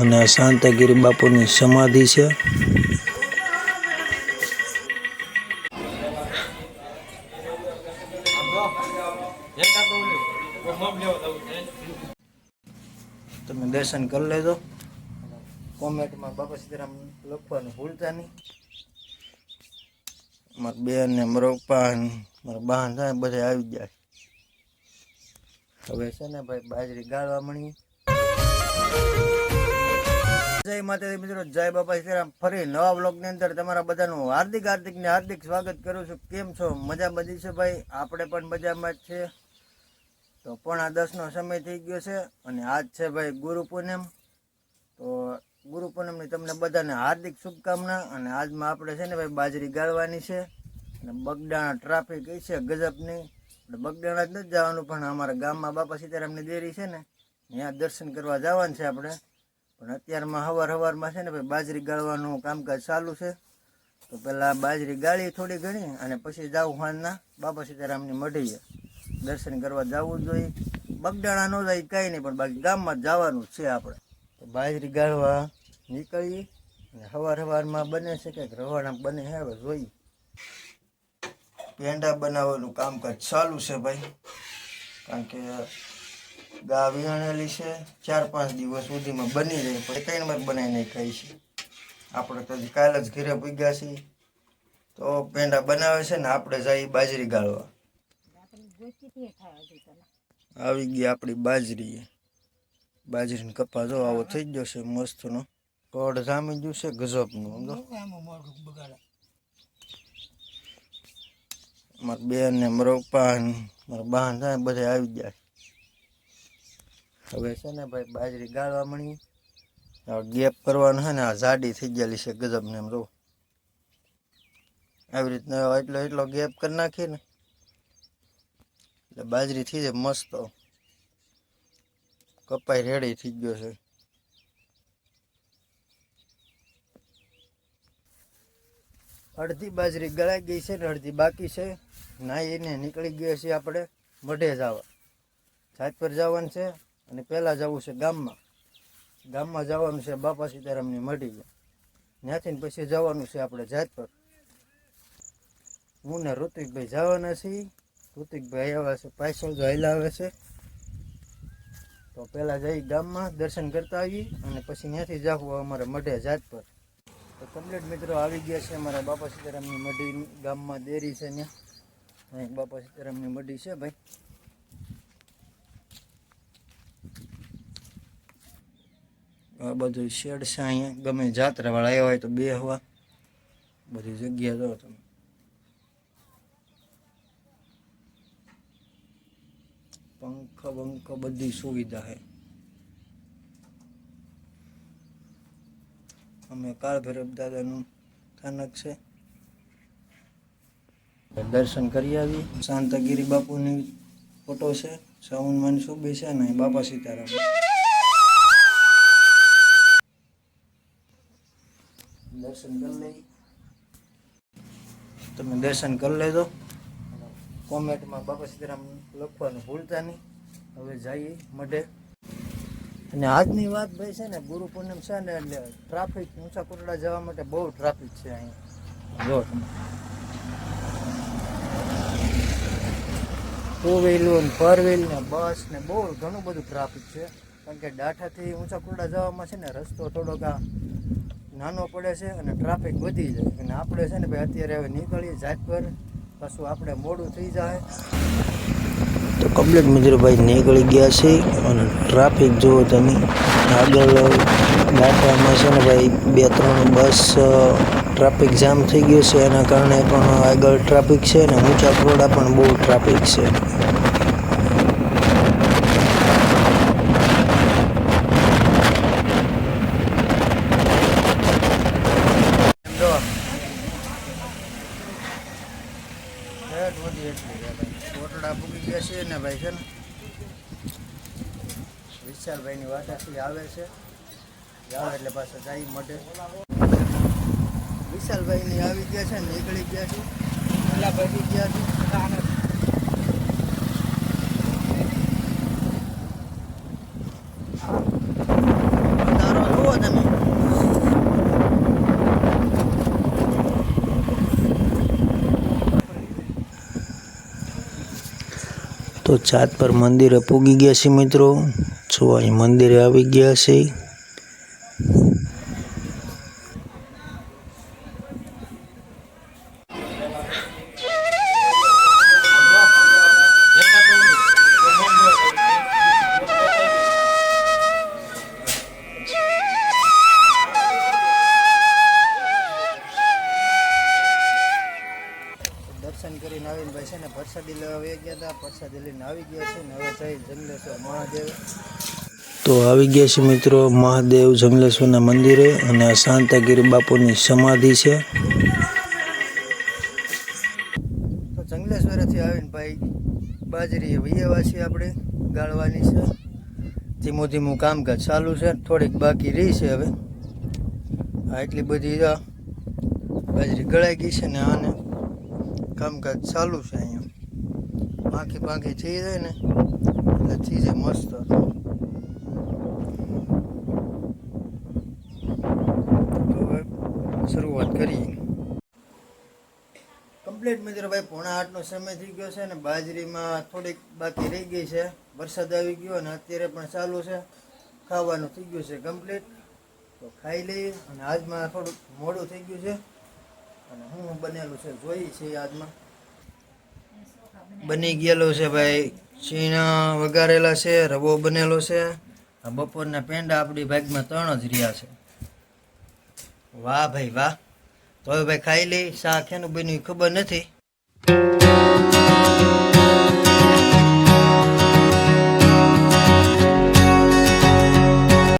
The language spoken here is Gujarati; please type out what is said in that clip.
અને શાંતાગીરી બાપુની સમાધિ છે. તમે દર્શન કરી લેજો. કોમેન્ટમાં બાપા સીતારામ લખવાનું ભૂલતા નહીં. મારા બેન ને મારા પપ્પા મારા બહાન થાય બધા આવી જાય હવે છે ને ભાઈ બાજરી ગાળવા મળી જય માતાજી મિત્રો, જય બાપા સીતારામ. ફરી નવા બ્લોગની અંદર તમારા બધાનું હાર્દિક હાર્દિક ને હાર્દિક સ્વાગત કરું છું. કેમ છો? મજા બધી છે ભાઈ? આપણે પણ મજામાં જ છે તો પણ આ દસનો સમય થઈ ગયો છે અને આજ છે ભાઈ ગુરુ પૂનમ. તો ગુરુ પૂનમની તમને બધાને હાર્દિક શુભકામના અને આજમાં આપણે છે ને ભાઈ બાજરી ગાળવાની છે. અને બગડાણા ટ્રાફિક એ છે ગજબની. એટલે બગડાણા જ નથી જવાનું, પણ અમારા ગામમાં બાપા સીતારામની દેરી છે ને, ત્યાં દર્શન કરવા જવાનું છે આપણે. પણ અત્યારમાં હવાર હવારમાં છે ને ભાઈ બાજરી ગાળવાનું કામકાજ ચાલુ છે. તો પહેલાં બાજરી ગાળી થોડી ઘણી અને પછી જાઉં હાનના બાપા સીતારામની મઢીએ. દર્શન કરવા જવું જોઈએ. બગડાણા ન જાય કાંઈ નહીં, પણ બાકી ગામમાં જવાનું છે આપણે. તો બાજરી ગાળવા નીકળીએ અને સવાર હવારમાં બને છે કંઈક રવાના બને હવે જોઈએ. પેંડા બનાવવાનું કામકાજ ચાલુ છે ભાઈ. કારણ કે ગા વિહાણેલી છે. ચાર પાંચ દિવસ સુધીમાં બની જાય પછી ત્રણ વાર બનાવીને ખાઈ છે. આપણે તો કાલે જ ઘરે પૂગ્યા છીએ. તો પેંડા બનાવે છે ને આપણે જઈએ બાજરી ગાળવા. આવી ગઈ આપણી બાજરી. બાજરીનો કપા જો આવો થઈ ગયો છે મસ્તનો. કોડ જામી ગયું છે ગજબનું મારા બેન ને મારા પપ્પા મારા બહાન બધા આવી જાય હવે છે ને ભાઈ બાજરી ગાળવા મળી ગેપ કરવાનો છે ને, આ જાડી થઈ ગયેલી છે ગજબને એમ જો આવી રીતના એટલો એટલો ગેપ કરી નાખીએ ને, એટલે બાજરી થઈ જાય મસ્ત. કપાઈ રેડી થઈ ગયો છે. અડધી બાજરી ગળાઈ ગઈ છે ને, અડધી બાકી છે. નાહીને નીકળી ગયા છીએ આપણે, મઢે જવા. જાત પર જવાનું છે. અને પહેલાં જવું છે ગામમાં. ગામમાં જવાનું છે, બાપા સીતારામની મઢી ત્યાંથી પછી જવાનું છે આપણે જાત પર હું ને ઋતિકભાઈ જવાના છીએ. ઋતિકભાઈ આવ્યા છે, પાછળ જો આવે છે. તો પહેલાં જઈ ગામમાં, દર્શન કરતા આવીએ અને પછી ત્યાંથી જાવું અમારે મઢે જાત પર તો કમ્પ્લીટ મિત્રો આવી ગયા છે અમારા બાપા સીતારામની મઢી ગામમાં દેરી છે ત્યાં. અહીં બાપા સીતારામની મઢી છે ભાઈ. બધું શેડ છે અહીંયા. ગમે જાત્રા વાળા આવ્યા હોય તો બે હવા. બધી જગ્યા જો તમે. પંખ, બંખ, બધી સુવિધા છે. અમે કાળ ભૈરવ દાદાનું સ્થાનક છે. દર્શન કરી આવી. શાંતાગીરી બાપુની ફોટો છે. સાઉન્ડ સુબી છે ને બાપા સીતારામ. દર્શન કરી લઈ તમે દર્શન કરી લેજો. કોમેન્ટમાં બાપા સીતારામ લખવાનું ભૂલતા નહીં. હવે જઈએ મઢે. અને આજની વાત ભાઈ છે ને, ગુરુ પૂનમ છે ને, એટલે ટ્રાફિક ઊંચા કોટડા જવા માટે બહુ ટ્રાફિક છે અહીંયા. જો તમે. ટુ વ્હીલ ને ફોર વ્હીલ ને બસ ને બહુ ઘણું બધું ટ્રાફિક છે. કારણ કે ડાઠાથી ઊંચા કોટડા જવામાં છે ને, રસ્તો થોડોક આ નાનો પડે છે અને ટ્રાફિક વધી જાય. અને આપણે છે ને ભાઈ અત્યારે હવે નીકળીએ જાત પર. પાછું આપણે મોડું થઈ જાય. તો કમ્પ્લીટ મિત્રભાઈ નીકળી ગયા છે અને ટ્રાફિક જુઓ તમે. આગળ ડાટામાં છે ને ભાઈ બે ત્રણ બસ ટ્રાફિક જામ થઈ ગયો છે. એના કારણે પણ આગળ ટ્રાફિક છે ને ઊંચા ખરોડા પણ બહુ ટ્રાફિક છે જો ભાઈ કોટડા પૂકી ગયા છે ને ભાઈ છે ને, વિશાલભાઈની આખી આવે છે. આવે એટલે પાછા જાય મઢે. વિશાલભાઈની આવી ગયા છે નીકળી ગયા છે. પેલા ભાગી ગયા છે વધારો જુઓ તો છાત પર મંદિરે પૂગી ગયા છે મિત્રો. જો અહીં મંદિરે આવી ગયા છે પ્રસાદી લેવા આવી ગયા હતા. પ્રસાદી લઈને આવી ગયા છે ને હવે જઈ જંગલેશ્વર મહાદેવ. તો આવી ગયા છે મિત્રો મહાદેવ જંગલેશ્વરના મંદિરે અને આ શાંતાગીરી બાપુની સમાધિ છે. તો જંગલેશ્વરેથી આવીને ભાઈ બાજરી વૈયાવા છીએ આપણે ગાળવાની છે. ધીમું ધીમું કામકાજ ચાલુ છે. થોડીક બાકી રહી છે હવે. આ એટલી બધી બાજરી ગળાઈ ગઈ છે ને આને કામકાજ ચાલુ છે અહીંયા. પાંખી પાંખી થઈ જાય ને, એટલે થઈ જાય મસ્ત. હવે શરૂઆત કરીએ. કમ્પ્લીટ મિત્રો ભાઈ, પોણા આઠનો સમય થઈ ગયો છે ને, બાજરીમાં થોડીક બાકી રહી ગઈ છે. વરસાદ આવી ગયો અને અત્યારે પણ ચાલુ છે. ખાવાનું થઈ ગયું છે કમ્પ્લીટ તો ખાઈ લઈએ અને આજમાં થોડુંક મોડું થઈ ગયું છે. અને હું બનેલું છે જોઈ છે આજમાં બની. ગયેલું છે ભાઈ ચીણા વઘારેલા છે રવો બનેલો છે. આ બપોરના પેંડા આપણી ભાગમાં ત્રણ જ રહ્યા છે. વાહ ભાઈ વાહ. તો હવે ભાઈ ખાઈ લઈ શાક એનું બન્યું ખબર નથી.